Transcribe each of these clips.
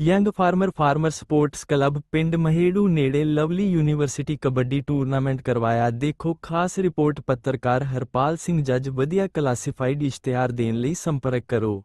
Young farmer farmer sports club ਪਿੰਡ ਮਹੇੜੂ ਨੇੜੇ Lovely university kabaddi tournament ਕਰਵਾਇਆ। ਦੇਖੋ, ਖਾਸ ਰਿਪੋਰਟ ਪੱਤਰਕਾਰ ਹਰਪਾਲ ਸਿੰਘ ਜੱਜ ਵਧੀਆ ਕਲਾਸੀਫਾਈਡ ਇਸ਼ਤਿਹਾਰ ਦੇਣ ਲਈ ਸੰਪਰਕ ਕਰੋ।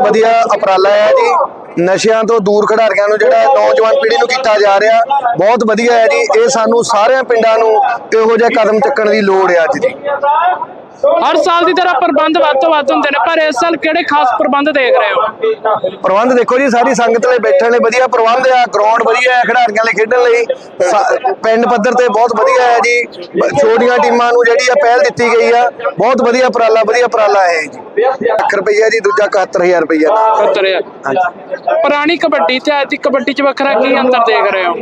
ਬਹੁਤ ਵਧੀਆ ਉਪਰਾਲਾ ਹੈ ਜੀ। ਨਸ਼ਿਆਂ ਤੋਂ ਦੂਰ ਖਿਡਾਰੀਆਂ ਨੂੰ ਜਿਹੜਾ ਨੌਜਵਾਨ ਪੀੜ੍ਹੀ ਨੂੰ ਕੀਤਾ ਜਾ ਰਿਹਾ ਬਹੁਤ ਵਧੀਆ ਹੈ ਜੀ। ਇਹ ਸਾਨੂੰ ਸਾਰਿਆਂ ਪਿੰਡਾਂ ਨੂੰ ਇਹੋ ਜਿਹਾ ਕਦਮ ਚੱਕਣ ਦੀ ਲੋੜ ਹੈ ਅੱਜ ਦੀ। ਹਰ ਸਾਲ ਦੀ ਤਰ੍ਹਾਂ ਪ੍ਰਬੰਧ ਵੱਧ ਤੋਂ ਵੱਧ ਹੁੰਦੇ ਨੇ ਪਰ ਇਸ ਸਾਲ ਕਿਹੜੇ ਖਾਸ ਪ੍ਰਬੰਧ ਦੇਖ ਰਹੇ ਹੋ? ਪ੍ਰਬੰਧ ਦੇਖੋ ਜੀ ਸਾਰੀ ਸੰਗਤ ਲਈ ਬੈਠਣ ਲਈ ਵਧੀਆ ਪ੍ਰਬੰਧ ਆ ਗਰਾਊਂਡ ਵਧੀਆ ਹੈ ਖਿਡਾਰੀਆਂ ਲਈ ਖੇਡਣ ਲਈ। ਪਿੰਡ ਪੱਧਰ ਤੇ ਬਹੁਤ ਵਧੀਆ ਹੈ ਜੀ। ਛੋਟੀਆਂ ਟੀਮਾਂ ਨੂੰ ਜਿਹੜੀ ਆ ਪਹਿਲ ਦਿੱਤੀ ਗਈ ਆ ਬਹੁਤ ਵਧੀਆ ਉਪਰਾਲਾ ਵਧੀਆ ਉਪਰਾਲਾ ਹੈ ਜੀ। ਲੱਖ ਰੁਪਈਆ ਜੀ ਦੂਜਾ 71000 ਰੁਪਈਆ ਉਤਰਿਆ। ਪੁਰਾਣੀ ਕਬੱਡੀ ਤੇ ਅੱਜ ਦੀ ਕਬੱਡੀ 'ਚ ਵੱਖਰਾ ਕੀ ਅੰਤਰ ਦੇਖ ਰਹੇ ਹੋ?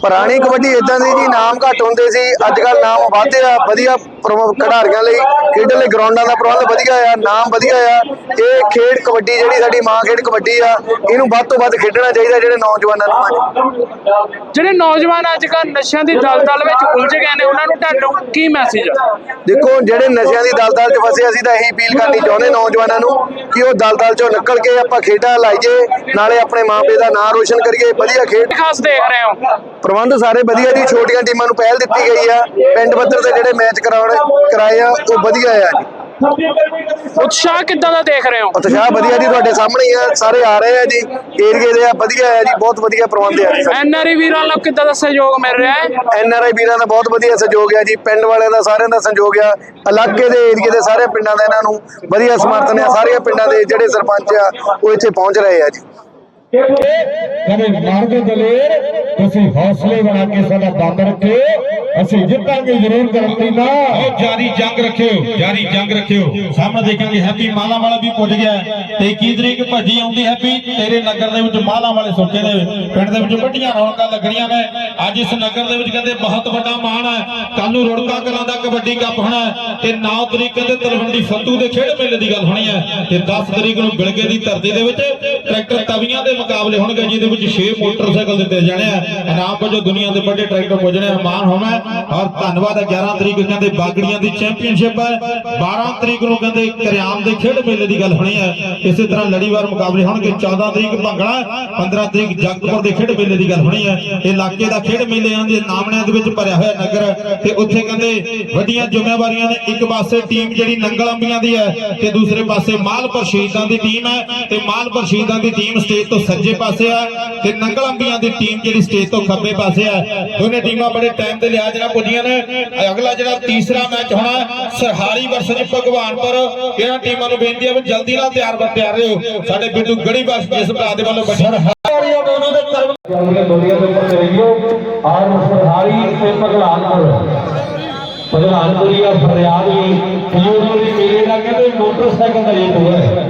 ਪੁਰਾਣੀ ਕਬੱਡੀ ਇਦਾਂ ਦੀ ਜੀ ਨਾਮ ਘੱਟ ਹੁੰਦੇ ਸੀ ਅੱਜ ਕੱਲ ਨਾਮ ਵਧੇ ਆ ਵਧੀਆ ਖਿਡਾਰੀਆਂ ਲਈ ਖੇਡਣ ਲਈ ਗਰਾਊਂਡਾਂ ਦਾ ਪ੍ਰਬੰਧ ਵਧੀਆ ਆ ਨਾਮ ਵਧੀਆ ਆ ਇਹ ਖੇਡ ਕਬੱਡੀ ਜਿਹੜੀ ਸਾਡੀ ਮਾਂ ਖੇਡ ਕਬੱਡੀ ਆ ਇਹਨੂੰ ਵੱਧ ਤੋਂ ਵੱਧ ਖੇਡਣਾ ਚਾਹੀਦਾ ਜਿਹੜੇ ਨੌਜਵਾਨਾਂ ਨੂੰ ਜਿਹੜੇ ਨੌਜਵਾਨ ਅੱਜ ਕੱਲ੍ਹ ਨਸ਼ਿਆਂ ਦੀ ਦਲਦਲ ਵਿੱਚ ਉਲਝ ਗਏ ਨੇ ਉਹਨਾਂ ਨੂੰ ਤੁਹਾਨੂੰ ਕੀ ਮੈਸੇਜ ਆ? ਦੇਖੋ ਜਿਹੜੇ ਨਸ਼ਿਆਂ ਦੀ ਦਲਦਲ 'ਚ ਫਸੇ ਅਸੀਂ ਤਾਂ ਇਹੀ ਅਪੀਲ ਕਰਨੀ ਚਾਹੁੰਦੇ ਨੌਜਵਾਨਾਂ ਨੂੰ ਕਿ ਉਹ ਦਲਦਲ 'ਚੋਂ ਨਿਕਲ ਕੇ ਆਪਾਂ ਖੇਡਾਂ ਲਾਈਏ ਨਾਲੇ ਆਪਣੇ ਮਾਪੇ ਦਾ ਨਾਂ ਰੋਸ਼ਨ ਕਰੀਏ ਵਧੀਆ ਖੇਡ ਖਾਸ ਦੇਖ ਰਹੇ ਹੋ। ਪ੍ਰਬੰਧ ਸਾਰੇ ਵਧੀਆ ਜੀ ਛੋਟੀਆਂ ਟੀਮਾਂ ਨੂੰ ਪਹਿਲ ਦਿੱਤੀ ਗਈ ਆ। ਪਿੰਡ ਪੱਧਰ ਤੇ ਜਿਹੜੇ ਮੈਚ ਕਰਾਉਣ ਕਰਾਏ ਆ ਉਹ ਵਧੀਆ ਆ ਜੀ। ਉਤਸ਼ਾਹ ਕਿੱਦਾਂ ਦਾ ਦੇਖ ਰਹੇ ਹੋ? ਉਤਸ਼ਾਹ ਵਧੀਆ ਜੀ ਤੁਹਾਡੇ ਸਾਹਮਣੇ ਹੀ ਆ ਸਾਰੇ ਆ ਰਹੇ ਆ ਜੀ। ਏਰੀਏ ਦੇ ਆ ਵਧੀਆ ਆ ਜੀ ਬਹੁਤ ਵਧੀਆ ਪ੍ਰਬੰਧ ਆ ਜੀ। ਐਨਆਰਆਈ ਵੀਰਾਂ ਨੂੰ ਕਿੱਦਾਂ ਦਾ ਸਹਿਯੋਗ ਮਿਲ ਰਿਹਾ ਹੈ? ਐਨ ਆਰ ਆਈ ਵੀਰਾਂ ਦਾ ਬਹੁਤ ਵਧੀਆ ਸਹਿਯੋਗ ਆ ਜੀ ਪਿੰਡ ਵਾਲਿਆਂ ਦਾ ਸਾਰਿਆਂ ਦਾ ਸਹਿਯੋਗ ਆ। ਇਲਾਕੇ ਦੇ ਏਰੀਏ ਦੇ ਸਾਰੇ ਪਿੰਡਾਂ ਦਾ ਇਹਨਾਂ ਨੂੰ ਵਧੀਆ ਸਮਰਥਨ ਆ। ਸਾਰੀਆਂ ਪਿੰਡਾਂ ਦੇ ਜਿਹੜੇ ਸਰਪੰਚ ਆ ਉਹ ਇੱਥੇ ਪਹੁੰਚ ਰਹੇ ਆ ਜੀ। ਕਦੇ ਮਾਰਗ ਦਲੇਰ, ਤੁਸੀਂ ਹੌਸਲੇ ਬਣਾ ਕੇ ਸਾਡਾ ਦਮ ਰੱਖਿਓ, ਅਸੀਂ ਜਿੱਤਾਂਗੇ ਜ਼ਰੂਰ ਕਰਮਤੀ ਨਾ। ਬਹੁਤ ਜਾਰੀ ਜੰਗ ਰੱਖਿਓ, ਜਾਰੀ ਜੰਗ ਰੱਖਿਓ। ਸਾਹਮਣੇ ਦੇਖਾਂਗੇ ਹੈਪੀ ਮਾਲਾ ਵਾਲਾ ਵੀ ਪੁੱਜ ਗਿਆ ਤੇ 21 ਤਰੀਕ ਭੱਜੀ ਆਉਂਦੀ ਹੈਪੀ? ਤੇਰੇ ਨਗਰ ਦੇ ਵਿੱਚ ਮਾਲਾ ਵਾਲੇ ਸੋਚੇ ਦੇ ਪਿੰਡ ਦੇ ਵਿੱਚ ਵੱਡੀਆਂ ਰੌਣਕਾਂ ਲੱਗਣੀਆਂ ਨੇ। ਅੱਜ ਇਸ ਨਗਰ ਦੇ ਵਿੱਚ ਕਹਿੰਦੇ ਬਹੁਤ ਵੱਡਾ ਮਾਣ ਹੈ। ਕੱਲ ਨੂੰ ਰੁੜਕਾ ਕਲਾਂ ਦਾ ਕਬੱਡੀ ਕੱਪ ਹੋਣਾ ਤੇ 9 ਤਰੀਕ ਕਹਿੰਦੇ ਤਲਵੰਡੀ ਫੱਤੂ ਦੇ ਖੇਡ ਮੇਲੇ ਦੀ ਗੱਲ ਹੋਣੀ ਹੈ। ਤੇ 10 ਤਰੀਕ ਨੂੰ ਬਿਲਗੇ ਦੀ ਧਰਤੀ ਦੇ ਵਿੱਚ ਟਰੈਕਟਰ ਤਵੀਆਂ ਦੇ ਮੁਕਾਬਲੇ ਹੋਣਗੇ ਜਿਹਦੇ ਵਿੱਚ 6 ਮੋਟਰਸਾਈਕਲ ਦਿੱਤੇ ਜਾਣੇ ਆ। ਇਨਾਮ ਵਜੋਂ ਦੁਨੀਆ ਦੇ ਵੱਡੇ ਟਰੈਕਟਰ ਪੁੱਜਣੇ ਆ, ਹੋਣਾ ਔਰ ਧੰਨਵਾਦ ਹੈ 11 ਤਰੀਕ ਨੂੰ ਕਹਿੰਦੇ ਬਾਗੜੀਆਂ ਦੀ ਚੈਂਪੀਅਨਸ਼ਿਪ ਹੈ। 12 ਤਰੀਕ ਨੂੰ ਕਹਿੰਦੇ ਕਰਿਆਮ ਦੇ ਖੇਡ ਮੇਲੇ ਦੀ ਗੱਲ ਹੋਣੀ ਹੈ। ਇਸੇ ਤਰ੍ਹਾਂ ਲੜੀਵਾਰ ਮੁਕਾਬਲੇ ਹੋਣਗੇ 14 ਤਰੀਕ ਭੰਗੜਾ 15 ਤਰੀਕ ਜਗਤਪੁਰ ਦੇ ਖੇਡ ਮੇਲੇ ਦੀ ਗੱਲ ਹੋਣੀ ਹੈ। ਇਲਾਕੇ ਦਾ ਖੇਡ ਮੇਲਿਆਂ ਦੇ ਨਾਮਣਿਆਂ ਦੇ ਵਿੱਚ ਭਰਿਆ ਹੋਇਆ ਨਗਰ ਤੇ ਉੱਥੇ ਕਹਿੰਦੇ ਵੱਡੀਆਂ ਜ਼ਿੰਮੇਵਾਰੀਆਂ ਨੇ ਇੱਕ ਪਾਸੇ ਟੀਮ ਜਿਹੜੀ ਨੰਗਲ ਅੰਬੀਆਂ ਦੀ ਹੈ ਤੇ ਦੂਸਰੇ ਪਾਸੇ ਮਾਲਪੁਰ ਸ਼ਹੀਦਾਂ ਦੀ ਟੀਮ ਹੈ। ਤੇ ਮਾਲਪੁਰ ਸ਼ਹੀਦਾਂ ਦੀ ਟੀਮ ਸਟੇਜ ਤੋਂ ਸੱਜੇ ਪਾਸੇ ਹੈ ਤੇ ਨੰਗਲ ਅੰਬੀਆਂ ਦੀ ਟੀਮ ਜਿਹੜੀ ਸਟੇਜ ਤੋਂ ਖੱਬੇ ਪਾਸੇ ਹੈ ਦੋਨੇ ਟੀਮਾਂ ਬੜੇ ਟਾਈਮ ਦੇ ਲਿਹਾਜ਼ ਨਾਲ ਪੁੱਜੀਆਂ ਨੇ। ਅਗਲਾ ਜਿਹੜਾ ਤੀਸਰਾ ਮੈਚ ਹੋਣਾ, ਸਰਹਾਰੀ ਵਰਸਜ ਭਗਵਾਨਪੁਰ, ਇਹਨਾਂ ਟੀਮਾਂ ਨੂੰ ਬੇਨਤੀ ਹੈ ਵੀ ਜਲਦੀ ਨਾਲ ਤਿਆਰ ਬਰ ਤਿਆਰ ਰਹੋ। ਸਾਡੇ ਬਿੱਟੂ ਗੜੀ ਬਸ ਜਿਸ ਭਰਾ ਦੇ ਵੱਲੋਂ ਬੱਚਾ ਆਪਣੇ ਦੁਨੀਆ ਦੇ ਉੱਪਰ ਰਹੀਓ। ਔਰ ਸਰਦਾਰੀ ਤੇ ਭਗਵਾਨਪੁਰ ਭਗਵਾਨਪੁਰੀਆ ਫਰਿਆਦੀ ਫਿਊਰੀ ਮੇਰੇ ਦਾ ਕਹਿੰਦੇ ਮੋਟਰਸਾਈਕਲ ਦਾ ਰੇਟ ਹੋਇਆ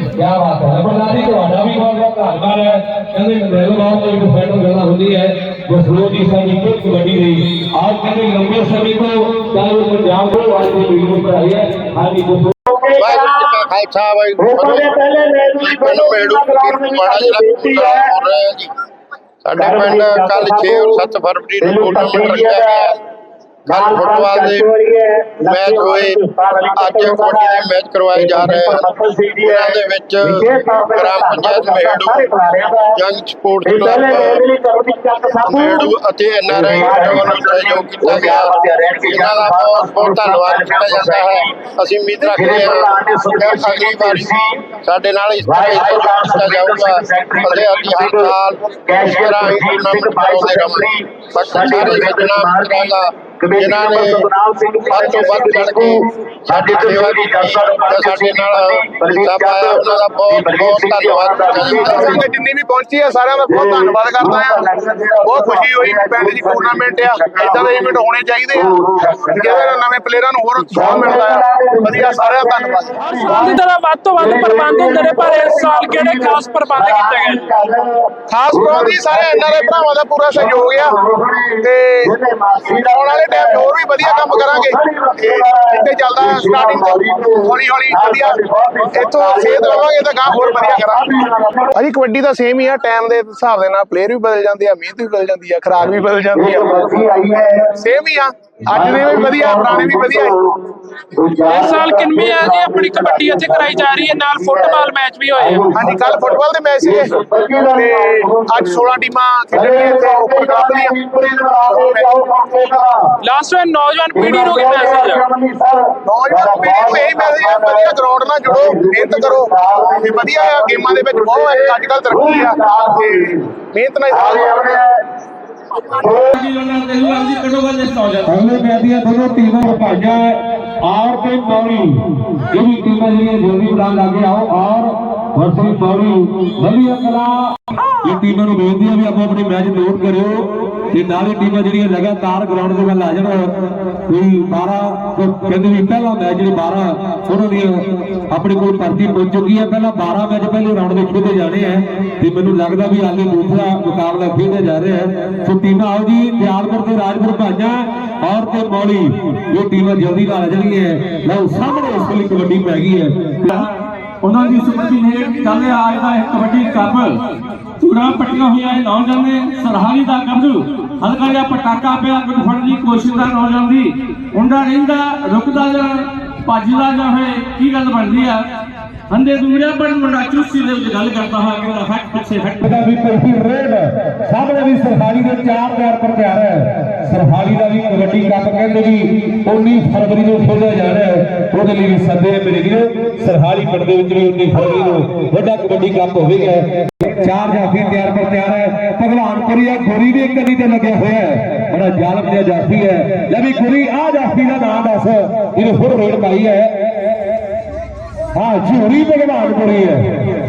ਕੀ ਬਾਤ ਹੈ। ਨੰਬਰਦਾਰੀ ਤੁਹਾਡਾ ਵੀ ਬਹੁਤ ਬਹੁਤ ਧੰਨਵਾਦ ਹੈ। ਕਹਿੰਦੇ ਨੰਦੇਲ ਬਾਹਰ ਤੋਂ ਇੱਕ ਫੈਟਰ ਗੱਲਾਂ ਹੁੰਦੀ ਹੈ। ਜਸਰੋ ਜੀ ਸਾਡੀ ਖੇਡ ਕਬੱਡੀ ਦੀ। ਆਜ ਕਹਿੰਦੇ ਲੰਬੇ ਸਮੇਂ ਤੋਂ ਚਾਹੇ ਉਹ ਪੰਜਾਬ ਤੋਂ ਅੱਜ ਦੀ ਮੀਟਿੰਗ ਕਰਾਈ ਹੈ। ਹਾਂਜੀ ਜਸਰੋ ਵਾਹਿਗੁਰੂ ਜੀ। ਕਾ ਖਾਲਸਾ ਵਾਹਿਗੁਰੂ ਜੀ ਫਤਿਹ ਪਿੰਡ ਮੇੜੂ ਫਕੀਰ ਮਾੜਾ ਜਿਹੜਾ ਪੂਰਾ ਹੋ ਰਿਹਾ ਜੀ ਸਾਡੇ ਪਿੰਡ ਕੱਲ 6 ਔਰ 7 ਫਰਵਰੀ ਨੂੰ ਟੂਰਨਾਮੈਂਟ ਰੱਖਿਆ ਗਿਆ। ਹੈ। ਕੱਲ ਫੁੱਟਬਾਲ ਦੇ ਮੈਚ ਹੋਏ ਅੱਜ ਕਬੱਡੀ ਦੇ ਮੈਚ ਕਰਵਾਏ ਜਾ ਰਹੇ ਹਨ ਉਹਨਾਂ ਦੇ ਵਿੱਚ ਗ੍ਰਾਮ ਪੰਚਾਇਤ ਮਹਿੜੂ ਜੰਗ ਸਪੋਰਟਸ ਕਲੱਬ ਮਹਿੜੂ ਅਤੇ ਐਨਆਰਆਈ ਵੱਲੋਂ ਸਹਿਯੋਗ ਕੀਤਾ ਗਿਆ। ਇਹਨਾਂ ਦਾ ਬਹੁਤ ਬਹੁਤ ਧੰਨਵਾਦ ਕੀਤਾ ਜਾਂਦਾ ਹੈ। ਅਸੀਂ ਉਮੀਦ ਰੱਖਦੇ ਹਾਂ ਕਿ ਅਗਲੀ ਵਾਰੀ ਸਾਡੇ ਨਾਲ ਇਸ ਤਰ੍ਹਾਂ ਹੀ ਕੀਤਾ ਜਾਊਗਾ। ਅਤੇ ਅਸੀਂ ਹਰ ਸਾਲ ਇਸ ਤਰ੍ਹਾਂ ਹੀ ਟੂਰਨਾਮੈਂਟ ਕਰਾਉਂਦੇ ਰਹਾਂਗੇ ਬਾਕੀ ਸਾਰੇ ਸੱਜਣਾ ਮਿੱਤਰਾਂ ਦਾ ਜਿਨ੍ਹਾਂ ਨੇ ਵੱਧ ਤੋਂ ਵੱਧ ਚੜ ਕੇ ਸਾਡੀ ਸੇਵਾ ਕੀਤੀ ਤੇ ਸਾਡੇ ਨਾਲ ਹਿੱਸਾ ਪਾਇਆ ਉਹਨਾਂ ਦਾ ਬਹੁਤ ਬਹੁਤ ਧੰਨਵਾਦ ਹੈ ਜਿੰਨੀ ਵੀ ਪਹੁੰਚੀ ਆ ਸਾਰਿਆਂ ਦਾ ਬਹੁਤ ਧੰਨਵਾਦ ਕਰਦਾ ਆ ਬਹੁਤ ਖੁਸ਼ੀ ਹੋਈ ਕਿ ਪਿੰਡ 'ਚ ਟੂਰਨਾਮੈਂਟ ਆ ਇਦਾਂ ਦੇ ਇਵੈਂਟ ਹੋਣੇ ਚਾਹੀਦੇ ਆ ਜਿਹਦੇ ਨਾਲ ਨਵੇਂ ਪਲੇਅਰਾਂ ਨੂੰ ਹੋਰ ਉਤਸ਼ਾਹ ਮਿਲਦਾ ਆ ਵਧੀਆ ਸਾਰਿਆਂ ਦਾ ਧੰਨਵਾਦ ਦੀ ਤਰ੍ਹਾਂ ਵੱਧ ਤੋਂ ਵੱਧ ਪ੍ਰਬੰਧ ਹੁੰਦੇ ਨੇ ਪਰ ਇਸ ਸਾਲ ਕਿਹੜੇ ਖਾਸ ਪ੍ਰਬੰਧ ਕੀਤੇ ਗਏ ਖਾਸ ਤੌਰ ਤੇ ਸਾਰੇ ਐਨਆਰਆਈ ਭਰਾਵਾਂ ਦਾ ਪੂਰਾ ਸਹਿਯੋਗ ਆ ਤੇ ਆਉਣ ਵਾਲੇ ਟਾਈਮ ਹੋਰ ਵੀ ਵਧੀਆ ਕੰਮ ਕਰਾਂਗੇ। ਤੇ ਇੱਥੇ ਚੱਲਦਾ ਸਟਾਰਟਿੰਗ ਹੌਲੀ ਹੌਲੀ ਵਧੀਆ। ਇੱਥੋਂ ਸੇਧ ਲਵਾਂਗੇ ਤਾਂ ਗਾਂ ਹੋਰ ਵਧੀਆ ਕਰਾਂਗੇ। ਅਜੀ ਕਬੱਡੀ ਤਾਂ ਸੇਮ ਹੀ ਆ ਟਾਈਮ ਦੇ ਹਿਸਾਬ ਦੇ ਨਾਲ ਪਲੇਅਰ ਵੀ ਬਦਲ ਜਾਂਦੇ ਆ ਮਿਹਨਤ ਵੀ ਬਦਲ ਜਾਂਦੀ ਆ ਖਰਾਕ ਵੀ ਬਦਲ ਜਾਂਦੀ ਆ। ਸੇਮ ਹੀ ਆ ਅੱਜ ਦੇ ਵੀ ਵਧੀਆ ਪੁਰਾਣੇ ਵੀ ਵਧੀਆ। ਇਸ ਸਾਲ ਕਿੰਨਵੀਂ ਹੈ ਜੀ? ਆਪਣੀ ਕਬੱਡੀ ਇੱਥੇ ਕਰਾਈ ਜਾ ਰਹੀ ਹੈ। ਨਾਲ ਫੁੱਟਬਾਲ ਮੈਚ ਵੀ ਹੋਏ ਆ। ਹਾਂਜੀ ਕੱਲ ਫੁੱਟਬਾਲ ਦੇ ਮੈਚ ਸੀਗੇ। ਤੇ ਅੱਜ 16 ਟੀਮਾਂ ਖੇਡਣਗੀਆਂ ਇੱਥੇ ਓਪਨ ਕਲੱਬ ਦੀਆਂ ਲਾਸਟ ਵਿੱਚ ਨੌਜਵਾਨ ਪੀੜ੍ਹੀ ਨੂੰ ਕੀ ਮੈਸੇਜ ਹੈ ਨੌਜਵਾਨ ਪੀੜ੍ਹੀ ਨੂੰ ਇਹ ਮੈਸੇਜ ਹੈ ਵਧੀਆ ਗਰਾਊਂਡ ਨਾਲ ਜੁੜੋ ਮਿਹਨਤ ਕਰੋ। ਤੇ ਵਧੀਆ ਆ ਗੇਮਾਂ ਦੇ ਵਿੱਚ ਬਹੁਤ ਅੱਜ ਕੱਲ ਤਰੱਕੀ ਆ। ਤੇ ਮਿਹਨਤ ਨਾਲ ਹੀ ਸਾਰਾ ਅਗਲੇ ਮੈਚ ਦੀਆਂ ਦੋਨੋਂ ਟੀਮਾਂ ਭਾਈਆਂ ਔਰ ਤੇ ਪੌੜੀ। ਇਹ ਵੀ ਟੀਮਾਂ ਜਿਹੜੀਆਂ ਜਲਦੀ ਉਡਾਨ ਲੱਗੇ ਆਓ ਔਰ ਵਰਸੀ ਪੌੜੀ। ਵਧੀਆ ਕਲਾ। ਇਹ ਟੀਮਾਂ ਨੂੰ ਬੇਨਤੀ ਹੈ ਵੀ ਆਪੋ ਆਪਣੇ ਮੈਚ ਨੋਟ ਕਰਿਓ। ਤੇ ਨਾਲੇ ਟੀਮਾਂ ਜਿਹੜੀਆਂ ਲਗਾਤਾਰ ਗਰਾਊਂਡ ਦੇ ਵੱਲ ਆ ਜਾਣ। ਕੋਈ 12 ਕਹਿੰਦੇ ਵੀ ਪਹਿਲਾ ਮੈਚ ਜਿਹੜੇ 12 ਉਹਨਾਂ ਦੀਆਂ ਆਪਣੇ ਕੋਲ ਭਰਤੀ ਪਹੁੰਚ ਚੁੱਕੀ ਹੈ ਪਹਿਲਾਂ 12 ਮੈਚ ਪਹਿਲੇ ਰਾਉਂਡ ਦੇ ਖੇਡੇ ਜਾਣੇ ਆ। ਤੇ ਮੈਨੂੰ ਲੱਗਦਾ ਵੀ ਹਾਲੇ ਦੂਸਰਾ ਮੁਕਾਬਲਾ ਖੇਡਿਆ ਜਾ ਰਿਹਾ ਹੈ। ਸੋ ਟੀਮਾਂ ਆਓ ਜੀ, ਦਿਆਲਪੁਰ ਤੇ ਰਾਜਪੁਰ ਭਾਜਾਂ ਔਰ ਤੇ ਮੌਲੀ ਇਹ ਟੀਮਾਂ ਜਲਦੀ ਨਾਲ ਆ ਜਾਣਗੀਆਂ ਲਓ, ਸਾਹਮਣੇ ਇਸ ਵੇਲੇ ਕਬੱਡੀ ਪੈ ਗਈ ਹੈ। ਉਹਨਾਂ ਦੀ ਸਮਰਤੀ ਨੇ ਚੱਲ ਅੱਜ ਦਾ ਇਹ ਕਬੱਡੀ ਕੱਪ। ਚੂੜਾ ਪੱਟੀਆਂ ਹੋਈਆਂ ਇਹ ਨੌਜਵਾਨ ਨੇ, ਸਰਹਾਲੀ ਦਾ ਗੱਭਰੂ ਹਲਕਾ ਜਿਹਾ ਪਟਾਕਾ ਪਿਆ ਕੁਝ ਫੜਨ ਦੀ ਕੋਸ਼ਿਸ਼ ਦਾ ਨੌਜਵਾਨ ਦੀ। ਮੁੰਡਾ ਰਹਿੰਦਾ, ਰੁਕਦਾ ਜਾਂ ਭੱਜਦਾ ਜਾਂ ਹੋਏ ਕੀ ਗੱਲ ਬਣਦੀ ਆ? ਹੰਦੇ ਦੂਰਿਆ ਪਰ ਮੁੰਡਾ ਦੇ ਵਿੱਚ ਗੱਲ ਕਰਦਾ ਹੋਇਆ ਕਹਿੰਦਾ ਹੱਟ ਪਿੱਛੇ ਹੱਟ। ਦਾ ਵੀ ਕੋਈ ਰੇਡ, ਸਾਹਮਣੇ ਵੀ ਸਰਹਾਲੀ ਦੇ ਚਾਰ ਤਿਆਰ ਪਰ ਤਿਆਰ ਹੈ। ਸਰਹਾਲੀ ਦਾ ਵੀ ਕਬੱਡੀ ਕੱਪ ਕਹਿੰਦੇ ਵੀ 19 ਫਰਵਰੀ ਨੂੰ ਖੇਡਿਆ ਜਾ ਹੈ। ਉਹਦੇ ਲਈ ਵੀ ਸੱਦੇ ਮੇਰੇ ਵੀਰੋ। ਸਰਹਾਲੀ ਪਿੰਡ ਦੇ ਵਿੱਚ ਵੀ 19 ਫਰਵਰੀ ਨੂੰ ਵੱਡਾ ਕਬੱਡੀ ਕੱਪ ਹੋਵੇਗਾ ਚਾਰ ਜਾਫੀ ਤਿਆਰ ਪਰ ਤਿਆਰ ਹੈ। ਭਗਵਾਨਪੁਰੀ ਆ ਗੋਰੀ ਵੀ ਇੱਕ ਕੰਨੀ ਤੇ ਲੱਗਿਆ ਹੋਇਆ ਹੈ। ਬੜਾ ਜ਼ਾਲਮ ਜਿਹਾ ਜਾਫੀ ਹੈ। ਲੈ ਵੀ ਗੋਰੀ ਆ ਜਾਫੀ ਦਾ ਨਾਮ ਦੱਸ। ਇਹਨੇ ਹੋਰ ਰੇਡ ਪਾਈ ਹੈ। ਹਾਂ ਝੂਰੀ ਭਗਵਾਨਪੁਰੀ ਹੈ।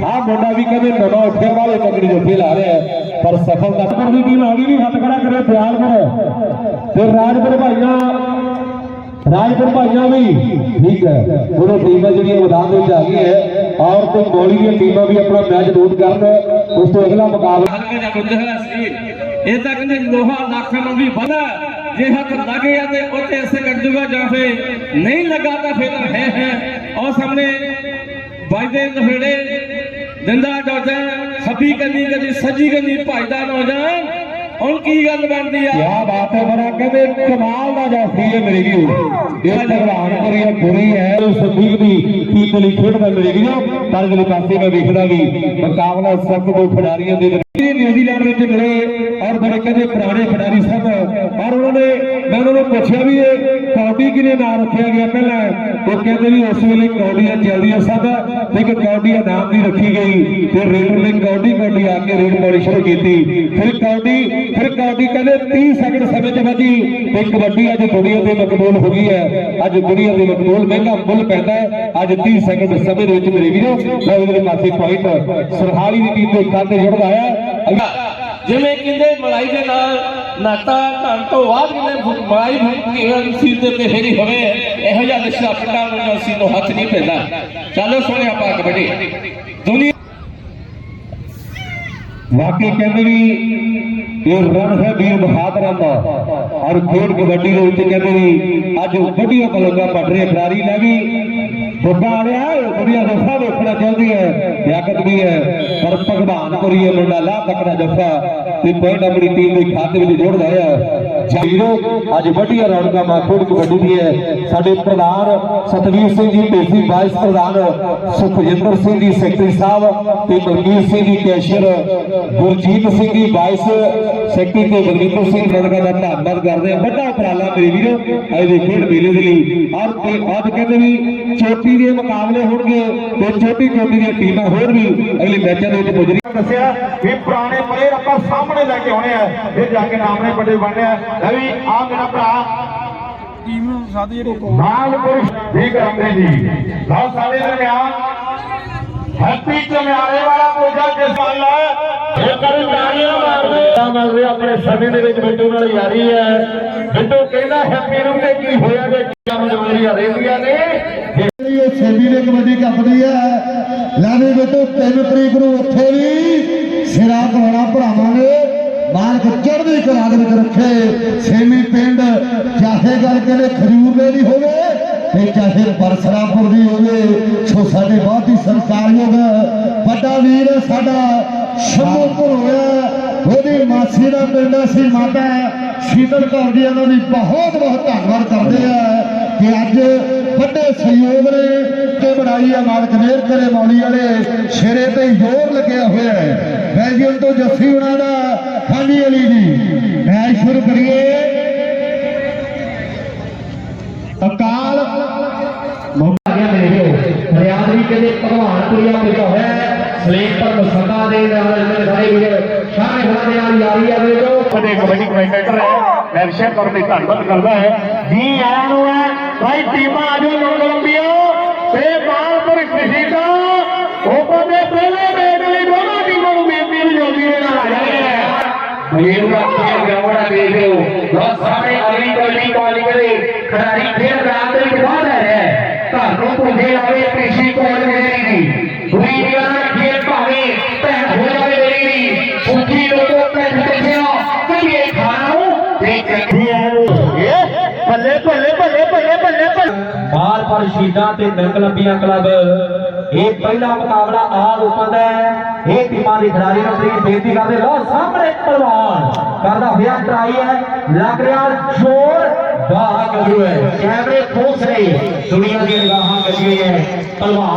ਆ ਮੁੰਡਾ ਵੀ ਕਹਿੰਦੇ ਨਵਾਂ ਉੱਠਿਆ ਵਾਲੇ ਤਕੜੀ ਜੱਫੀ ਲਾ ਰਿਹਾ ਪਰ ਸਫਲਤਾ ਪਰ ਦੀ ਟੀਮ ਆ ਗਈ ਵੀ ਹੱਥ ਖੜਾ ਕਰੇ। ਦਿਆਲਪੁਰ ਤੇ ਰਾਜਪੁਰ ਭਾਈਆਂ ਰਾਜਪੁਰ ਭਾਈਆਂ ਵੀ ਠੀਕ ਹੈ। ਉਹਨੂੰ ਟੀਮਾਂ ਜਿਹੜੀਆਂ ਮੈਦਾਨ ਦੇ ਵਿੱਚ ਆ ਗਈ ਹੈ ਔਰ ਤੇ ਮੌਲੀ ਦੀਆਂ ਟੀਮਾਂ ਵੀ ਆਪਣਾ ਮੈਚ ਨੋਟ ਕਰਨ ਉਸ ਤੋਂ ਅਗਲਾ ਮੁਕਾਬਲਾ ਇਹ ਤਾਂ ਕਹਿੰਦੇ ਲੋਹਾ ਲੱਖ ਨੂੰ ਵੀ ਬਣਾ ਜੇ ਹੱਥ ਲੱਗ ਗਿਆ ਤੇ ਉੱਥੇ ਐਸੇ ਕੱਟ ਜੂਗਾ ਜਾਂ ਫੇ ਨਹੀਂ ਲੱਗਾ ਤਾਂ ਫਿਰ ਹੈ ਹੈ। ਉਹ ਸਾਹਮਣੇ ਵੱਜਦੇ ਨਫੇੜੇ ਦਿੰਦਾ ਡੋਜਾ ਖੱਬੀ ਕੰਨੀ ਕਦੀ ਸੱਜੀ ਕੰਨੀ ਭਜਦਾ ਨੌਜਵਾਨ ਹੁਣ ਕੀ ਗੱਲ ਬਣਦੀ ਆ? ਕਿਆ ਬਾਤ ਹੈ ਬੜਾ ਕਹਿੰਦੇ ਕਮਾਲ ਦਾ ਜਾਫੀ ਹੈ ਮੇਰੇ ਵੀਰੋ। ਇਹ ਭਗਵਾਨਪੁਰੀ ਹੈ ਗੁਰੀ ਹੈ ਸੰਦੀਪ ਦੀ ਟੀਮ ਲਈ ਖੇਡਦਾ ਮੇਰੇ ਵੀਰੋ। ਪਰ ਅਗਲੇ ਪਾਸੇ ਮੈਂ ਵੇਖਦਾ ਵੀ ਮੁਕਾਬਲਾ ਸਭ ਦੋ ਖਿਡਾਰੀਆਂ ਦੇ ਨਿਊਜ਼ੀਲੈਂਡ ਵਿੱਚ ਮਿਲੇ ਔਰ ਬੜੇ ਕਹਿੰਦੇ ਪੁਰਾਣੇ ਖਿਡਾਰੀ ਸਨ। ਔਰ ਉਹਨਾਂ ਨੇ ਮੈਂ ਉਹਨਾਂ ਨੂੰ ਪੁੱਛਿਆ ਵੀ ਇਹ ਕੌਡੀ ਕਿਹਨੇ ਨਾਂ ਰੱਖਿਆ ਗਿਆ ਪਹਿਲਾਂ? ਉਹ ਕਹਿੰਦੇ ਵੀ ਉਸ ਵੇਲੇ ਕੌਡੀਆਂ ਚੱਲਦੀਆਂ ਤੇ ਇੱਕ ਕੌਡੀਆ ਨਾਮ ਦੀ ਰੱਖੀ ਗਈ। ਤੇ ਰੇਡਰ ਨੇ ਕੌਡੀ ਕੌਡੀ ਆ ਕੇ ਰੇਡ ਪਾਉਣੀ ਸ਼ੁਰੂ ਕੀਤੀ। ਫਿਰ ਕੌਡੀ ਫਿਰ ਕੌਡੀ ਕਹਿੰਦੇ 30 ਸੈਕਿੰਡ ਸਮੇਂ 'ਚ ਵੱਜੀ ਤੇ ਕਬੱਡੀ ਅੱਜ ਦੁਨੀਆ ਦੇ ਮਕਬੂਲ ਹੋ ਗਈ ਹੈ। ਅੱਜ ਦੁਨੀਆ ਦੇ ਮਕਬੂਲ ਮਹਿੰਗਾ ਮੁੱਲ ਪੈਂਦਾ ਹੈ। ਅੱਜ 30 ਸੈਕਿੰਡ ਸਮੇਂ ਦੇ ਵਿੱਚ ਮੇਰੇ ਵੀਰੋ, ਮੈਂ ਪਾਸੇ ਪੁਆਇੰਟ ਸਰਹਾਲੀ ਦੀ ਟੀਮ ਦੇ ਖਾਤੇ ਜੁੜਦਾ ਹੈ ਜਿਵੇਂ ਕਹਿੰਦੇ ਮਲਾਈ ਦੇ ਨਾਲ ਨਾਟਾ ਘਣ ਤੋਂ ਬਾਅਦ ਕਿੰਨੇ ਮਲਾਈ ਭੁੱਕੀ ਸੀ ਤੇ ਤੇਰੀ ਹੋਵੇ, ਇਹੋ ਜਿਹਾ ਨਸ਼ਾ ਪਿੰਡਾਂ ਨੂੰ ਸੀ ਨੂੰ ਹੱਥ ਨਹੀਂ ਪੈਂਦਾ। ਚਲੋ ਸੋਹਣੇ ਆਪਾਂ ਕਬੱਡੀ ਦੁਨੀਆ ਵਾਕਈ ਕਹਿੰਦੇ ਵੀ ਇਹ ਰਨ ਹੈ ਵੀਰ ਬਹਾਦਰਾਂ ਦਾ ਔਰ ਖੇਡ ਕਬੱਡੀ ਦੇ ਵਿੱਚ ਕਹਿੰਦੇ ਵੀ ਅੱਜ ਵੱਡੀਆਂ ਪਲੰਗਾ ਪੜ ਰਹੇ, ਖਿਡਾਰੀ ਨੇ ਵੀ ਬੁੱਢਾ ਆਲਿਆ ਦੁਨੀਆ ਦਾ ਵੇਖਣਾ ਚਾਹੁੰਦੀ ਹੈ, ਲਿਆਕਤ ਵੀ ਹੈ, ਪਰ ਭਗਵਾਨਪੁਰੀ ਇਹ ਮੁੰਡਾ ਲਾ ਤੱਕੜਾ ਜੱਫਾ ਤੇ ਪੁਆਇੰਟ ਆਪਣੀ ਟੀਮ ਦੇ ਖਾਤੇ ਵਿੱਚ ਜੋੜਦਾ ਹੈ। ਜੀਰੋ ਅੱਜ ਵਧੀਆ ਰੌਣਕਾਂ ਮਾਖੋੜ ਕਬੱਡੀ ਦੀ ਹੈ। ਸਾਡੇ ਪ੍ਰਧਾਨ ਸਤਵੀਰ ਸਿੰਘ ਜੀ ਢੇਸੀ ਵਾਈਸ ਪ੍ਰਧਾਨ ਸੁਖਜਿੰਦਰ ਸਿੰਘ ਜੀ, ਸੈਕਟਰੀ ਸਾਹਿਬ ਤੇ Balbir Singh ji, cashier Gurjeet Singh ji, vice secretary ਤੇ ਬਲਵਿੰਦਰ ਸਿੰਘ ਰਣਗਾ ਦਾ ਧੰਨਵਾਦ ਕਰਦੇ ਹਾਂ। ਵੱਡਾ ਉਪਰਾਲਾ ਮੇਰੇ ਵੀਰੋ ਅੱਜ ਦੇ ਖੇਡ ਮੇਲੇ ਦੇ ਲਈ। ਔਰ ਤੇ ਅੱਜ ਕਹਿੰਦੇ ਵੀ ਚੋਟੀ ਦੇ ਮੁਕਾਬਲੇ ਹੋਣਗੇ ਤੇ ਛੋਟੀ ਚੋਟੀ ਦੀਆਂ ਟੀਮਾਂ ਹੋਰ ਵੀ ਅਗਲੇ ਮੈਚਾਂ ਦੇ ਵਿੱਚ ਪੁੱਜ ਦੱਸਿਆ ਵੀ ਪੁਰਾਣੇ ਪਲੇਅਰ ਆਪਾਂ ਸਾਹਮਣੇ ਲੈ ਕੇ ਆਉਣੇ ਆ। ਫਿਰ ਜਾ ਕੇ ਨਾਮਣੇ ਵੱਡੇ ਬਣਨੇ ਆ ਲੈ ਵੀ ਆ ਮੇਰਾ ਭਰਾ। ਟੀਮ ਨੂੰ ਸਾਧ ਜਿਹੜੇ ਨਾਗਪੁਰ ਵੀ ਕਰਾਂਦੇ ਜੀ। ਲਓ ਸਾਡੇ ਦਰਮਿਆਨ ਹੈਪੀ ਚਮਿਆਰੇ ਵਾਲਾ ਪੂਜਾ ਕਿਸ ਗੱਲ ਹੈ ਇਹ ਕਰੀ ਤਾੜੀਆਂ ਮਾਰਦੇ। ਮਾਰਦੇ ਆਪਣੇ ਸਮੇਂ ਦੇ ਵਿੱਚ ਬਿੱਟੂ ਨਾਲ ਯਾਰੀ ਹੈ। ਬਿੱਟੂ ਕਹਿੰਦਾ ਹੈਪੀ ਨੂੰ ਤੇ ਕੀ ਹੋਇਆ ਕਿ ਕੀ ਮਜਬੂਰੀਆਂ ਰਹਿੰਦੀਆਂ ਨੇ? ਇਹ ਸੇਬੀ ਨੇ ਕਬੱਡੀ ਕੱਪਦੀ ਹੈ ਲਾਵੇ ਬੇਟੋ 3 ਤਰੀਕ ਨੂੰ ਉੱਥੇ ਮਾਲਕ ਚੜ੍ਹਦੀ ਕਲਾ ਦੇ ਵਿੱਚ ਰੱਖੇ। ਸੇਮੀ ਪਿੰਡ, ਚਾਹੇ ਗੱਲ ਕਹਿੰਦੇ ਖਜੂਰ ਦੀ ਹੋਵੇ ਤੇ ਚਾਹੇ ਬਰਸਰਾਪੁਰ ਦੀ ਹੋਵੇ, ਸੋ ਸਾਡੇ ਬਹੁਤ ਹੀ ਸੰਸਕਾਰਯੋਗ ਵੱਡਾ ਵੀਰ ਸਾਡਾ ਸ਼ੰਭੂ ਹੋਇਆ। ਉਹਦੀ ਮਾਸੀ ਦਾ ਪਿੰਡ ਸੀ ਮਾਤਾ ਸ਼ੀਤਲ ਕੌਰ ਜੀ, ਉਹਨਾਂ ਦੀ ਬਹੁਤ ਬਹੁਤ ਧੰਨਵਾਦ ਕਰਦੇ ਆ ਕਿ ਅੱਜ ਵੱਡੇ ਸਹਿਯੋਗ ਨੇ ਤੇ ਬਣਾਈ ਆ ਮਾਲਕ ਮੇਰ ਕਰੇ ਮੌਲੀ ਵਾਲੇ ਸ਼ੇਰੇ ਤੇ ਜ਼ੋਰ ਲੱਗਿਆ ਹੋਇਆ ਹੈ। ਬੈਲਜੀਅਮ ਤੋਂ ਜੱਸੀ ਉਹਨਾਂ ਦਾ ਖਾਲੀ ਅਲੀ ਜੀ। ਮੈਚ ਸ਼ੁਰੂ ਕਰੀਏ। ਅਕਾਲ। ਮੌਕਾ ਗਿਆ ਮੇਰੇ ਫਰਿਆਦ ਕਹਿੰਦੇ ਭਗਵਾਨਪੁਰੀਆ ਪੁੱਜਾ ਹੋਇਆ ਸਲੇਮ ਪਰ ਮਸਤਾ ਦੇ ਨਾਲ ਇਹਨਾਂ ਸਾਰੇ ਵੀਰ ਸ਼ਾਮੇ ਹੋਣ ਦੇ ਨਾਲ ਯਾਰੀ ਆ ਵੀਰੋ ਵੱਡੇ ਕਬੱਡੀ ਕਮੈਂਟੇਟਰ ਹੈ, ਮੈਂ ਵਿਸ਼ੇ ਕਰਨ ਦੀ ਧੰਨਵਾਦ ਕਰਦਾ ਹੈ। ਜੀ ਆਇਆਂ ਨੂੰ ਹੈ, ਭਾਈ ਟੀਮਾਂ ਆਜੋ ਕੋਲੰਬੀਆ ਤੇ ਮਾਲਪੁਰ ਖੁਸ਼ੀ ਦਾ ਓਪਨ ਦੇ ਪਹਿਲੇ ਮੈਚ ਲਈ ਦੋਨਾਂ ਟੀਮਾਂ ਨੂੰ ਬੇਨਤੀ ਲਿਆਉਂਦੀ ਦੇ ਨਾਲ ਆ ਜਾਣੇ ਹੈ ਮਰੀਨ ਦਾ ਖੇਡ ਗਰਾਉਂਡ ਦੇਖ ਰਹੇ ਹੋ। ਬਹੁਤ ਸਾਰੇ ਅਗਲੀ ਕੋਲੀ ਕਾਲੀ ਕਰੇ ਖਿਡਾਰੀ ਫੇਰ ਰਾਤ ਦੇ ਵਿੱਚ ਬਾਹਰ ਆ ਰਿਹਾ ਹੈ। ਘਰ ਨੂੰ ਪੁੱਜੇ ਆਵੇ ਕ੍ਰਿਸ਼ੀ ਕੋਲ ਮੇਰੀ ਦੀ। ਬੁਰੀ ਨਿਗਾਹ ਨਾਲ ਖੇਡ ਭਾਵੇਂ ਭੈਣ ਹੋ ਜਾਵੇ ਮੇਰੀ ਦੀ। ਸੁੱਖੀ ਲੋਕੋ ਭੈਣ ਕਿੱਥਿਓ ਕਹੀਏ ਖਾਣੋ ਤੇ ਕਿੱਥੇ ਇਹ। ਬੱਲੇ ਬੱਲੇ ਬੱਲੇ ਬੱਲੇ ਬੱਲੇ ਬੱਲੇ ਬਾਲ ਪਰ ਸ਼ੀਦਾਂ ਤੇ ਨੰਗਲੰਬੀਆਂ ਕਲੱਬ। ਇਹ ਪਹਿਲਾ ਮੁਕਾਬਲਾ ਆ ਰੁਕਦਾ ਹੈ। ਇਹ ਟੀਮਾਂ ਦੇ ਖਿਡਾਰੀ ਨੂੰ ਆਪਣੀ ਬੇਨਤੀ ਕਰਦੇ ਲੋ ਸਾਹਮਣੇ ਪਹਿਲਵਾਨ ਕਰਦਾ ਹੋਇਆ ਟਰਾਈ ਹੈ। ਲੱਗ ਰਿਹਾ ਜ਼ੋਰ ਦਾ ਗੱਭਰੂ ਹੈ। ਕੈਮਰੇ ਖੋਸ ਰਹੇ। ਦੁਨੀਆ ਦੀ ਨਿਗਾਹਾਂ ਗੱਜੀਆਂ ਹੈ ਪਹਿਲਵਾਨ